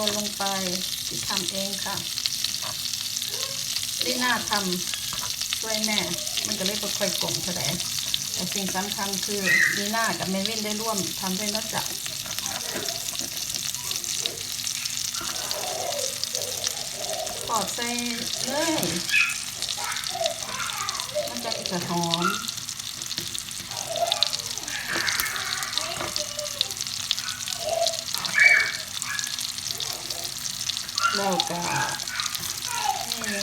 ลนลงไปที่ทำเองค่ะลีน่าทำช่วยแม่ มันก็เลยบ่ค่อยกลมเท่าไหร่แต่สิ่งสำคัญคือลีน่ากับเมวินได้ร่วมทำด้วยนะจ๊ะปอดใส่เลยมันจะจะหอม แล้วก็นี่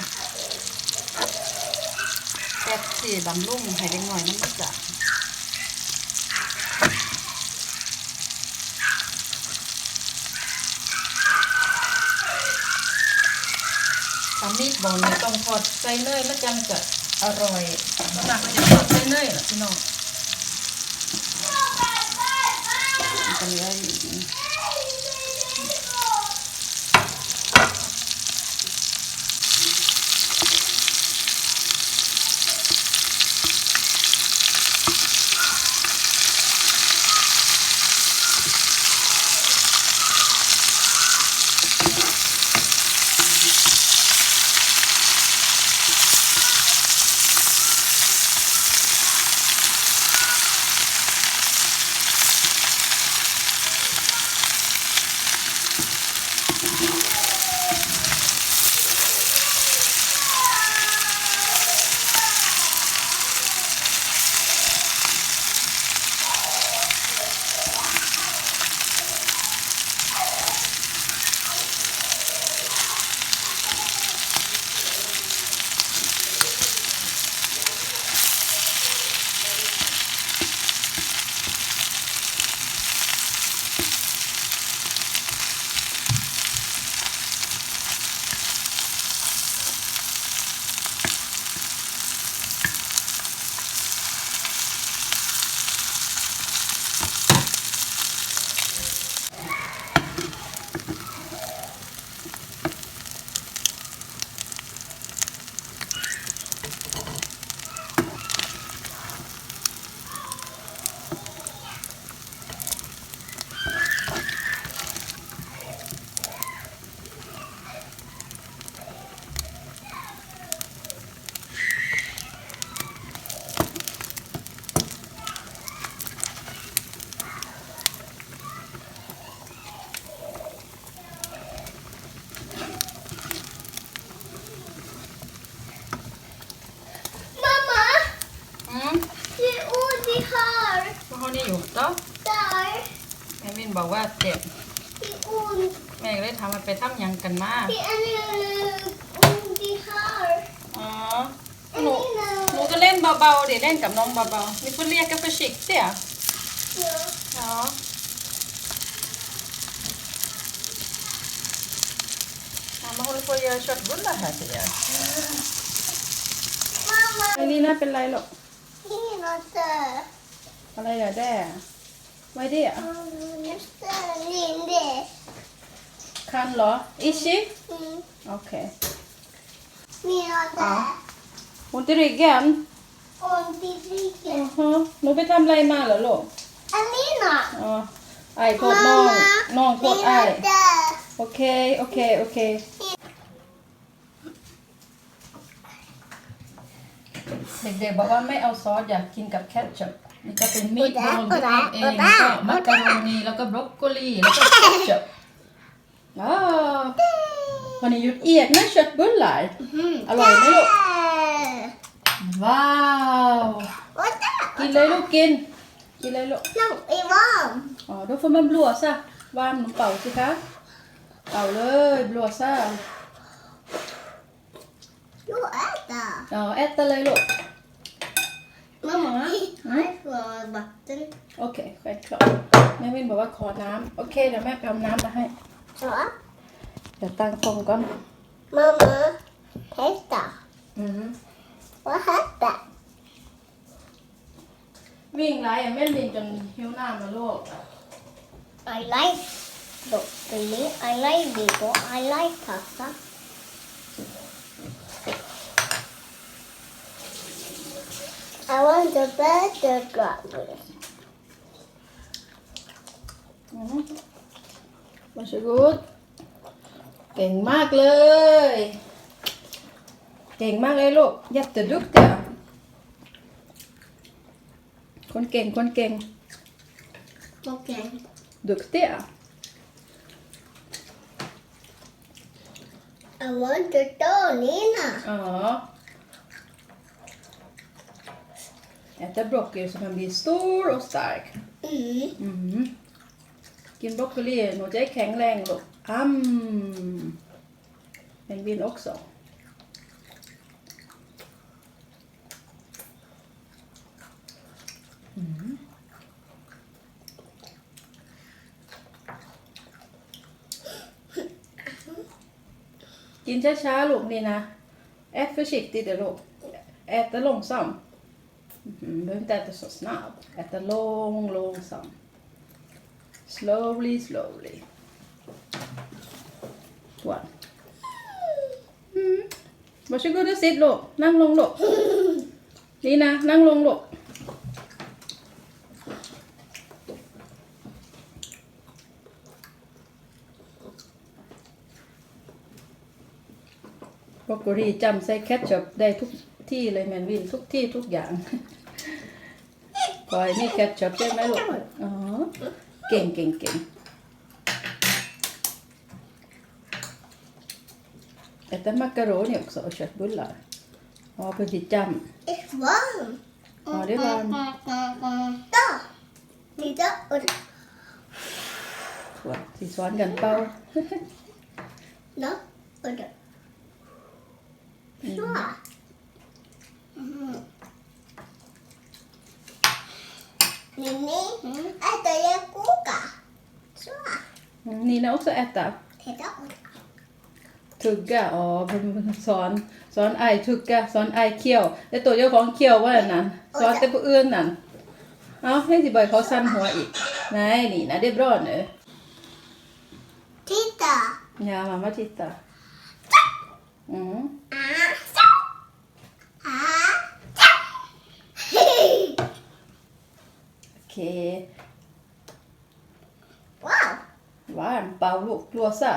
แป๊บซี่บำรุงให้เด็กหน่อยน้ำมันจะทำมีดบอลนี่ยต้องทอดใส่เนยมันจังจะอร่อยส่วนมากก็จะทอดใส่เนยแหละพี่น้อง บอกว่าเจ็บ Det är ont. แม่ก็เลยถามว่าไปทำหยังกันมา Det är ont i här. อ๋อหนูหนูก็เล่นเบาๆเดี๋ยวเล่นกับน้องเบาๆนี่เพื่อเรียกกับฟิชิกเสีย Ja. เนาะมา håller på att göra köttbullar här ser jag. Mamma, ไอ้นี่น่าเป็นไรหรอก inte. อะไรเหรอแด้ไม่ได้อะ Just Linde. คันเหรออิชิ Mm. โอเค Menade ont i ryggen ont i อื ryggen. อฮะหนูไปทำอะไรมาเหรอลูก Alina. อ๋อไอโทษน้องน้องโทษไอ Menade. โอเคโอเคโอเคเด็กๆบอกว่าไม่เอาซอสอยากกินกับแคทชัพ นี่ก็เป็นมีดบอลที่ทำเองก็มักกะโรนีแล้วก็บรอกโคลีแล้วก็แคทชัพว้าว Har ni gjort egna köttbullar? Alloy med då? Wow! Vänta. กินเลยลูกกินกินเลยลูก No, i varm. อ๋อ då får man blåsa. Varm och เป่าสิคะเป่าเลย blåsa. Jo, äta. Ja, äta เลยลูก Mamma, här får vatten. โอเค självklart แม่วินบอกว่าขอน้ำโอเคเดี๋ยวแม่ไปเอาน้ำมาให้ Så. เดี๋ยวตั้งฟองก่อน Mamma, testa. อืม Vad hette? วิ่งไรอะแม่ลินจนหิวน้ำมาลูก I like broccoli. I like Lego. I like pasta. I want a better strawberry. อืม varsågod เก่งมากเลย เก่งมากเลยลูกยัดจะดุกเดียคนเก่งคนเก่ง Okej. ดุกเดีย I want to do Nina. อ๋อ Äta broccoli så man blir stor och stark. Mm. Mm. กินบรอกโคลีหนูจะได้แข็งแรงลูกอ้ำเป็นวิน också. Mm. กินช้าๆลูกนี่นะ Ät försiktigt ลูก Äta långsamt. Mm, behöver inte äta så snabbt. Äta lång, långsam. Slowly, slowly. One. Mm. Varsågod och sitt ลูกนั่งลงลูกนี่นะนั่งลงลูกบรอกโคลีจำใส่แคทชัพได้ทุก ที่เลยแมนวินทุกที่ทุกอย่างพลอยนี่แคทชัพใช่ไหมลูกอ๋อเก่งเก่งเก่งแต่ macaroni också och köttbullar. Ja, på ditt jam. It's warm. Ja, det är varmt. Da. Lite och Wow, สีสวนกันเป้า da och da. Så. Mm. Nini, äter jag koka? Så. Mm, Nina också äta. Titta och da. ทุกกะอ๋อเพิ่นสอนสอนไอายทุกกะสอนไอายเคี่ยวแต่ตัวเจ้าของเคี่ยวว่านั่นสอนแต่ผู้อื่นนั่นเอาให้สิบ่อยเขาสั่นหัวอีกไหนนี่นะ det är bra nu Titta. ja mamma titta mm. Ah, så. Ah, så. โอเค wow. หวานเป่าลูกกลัวซะ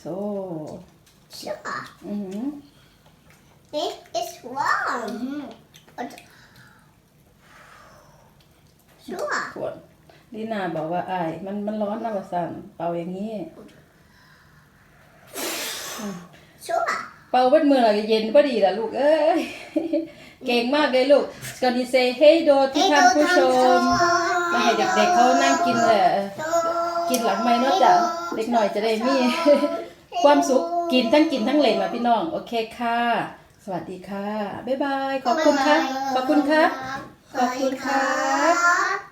โซ Så. อือหือ It is warm. Och da. Så. ขวดลีนาบอกว่าไอาย มันมันร้อนนะว่าสั่นเป่าอย่างนี้ Så. เป่าเบิดมือเราจะเย็นพอดีล่ะลูกเอ้ย เก่งมากเลยลูกสกอนิเซเฮโดที่ท่านผู้ชม มาให้เด็กๆเขานั่งกินเอ่อกินหลังไม้เนาะจ้ะเด็กหน่อยจะได้มี ความสุขกินทั้งกินทั้งเล่นมาพี่น้อง โอเคค่ะ สวัสดีค่ะ บ๊ายบาย ขอบคุณค่ะ ขอบคุณค่ะขอบคุณครับ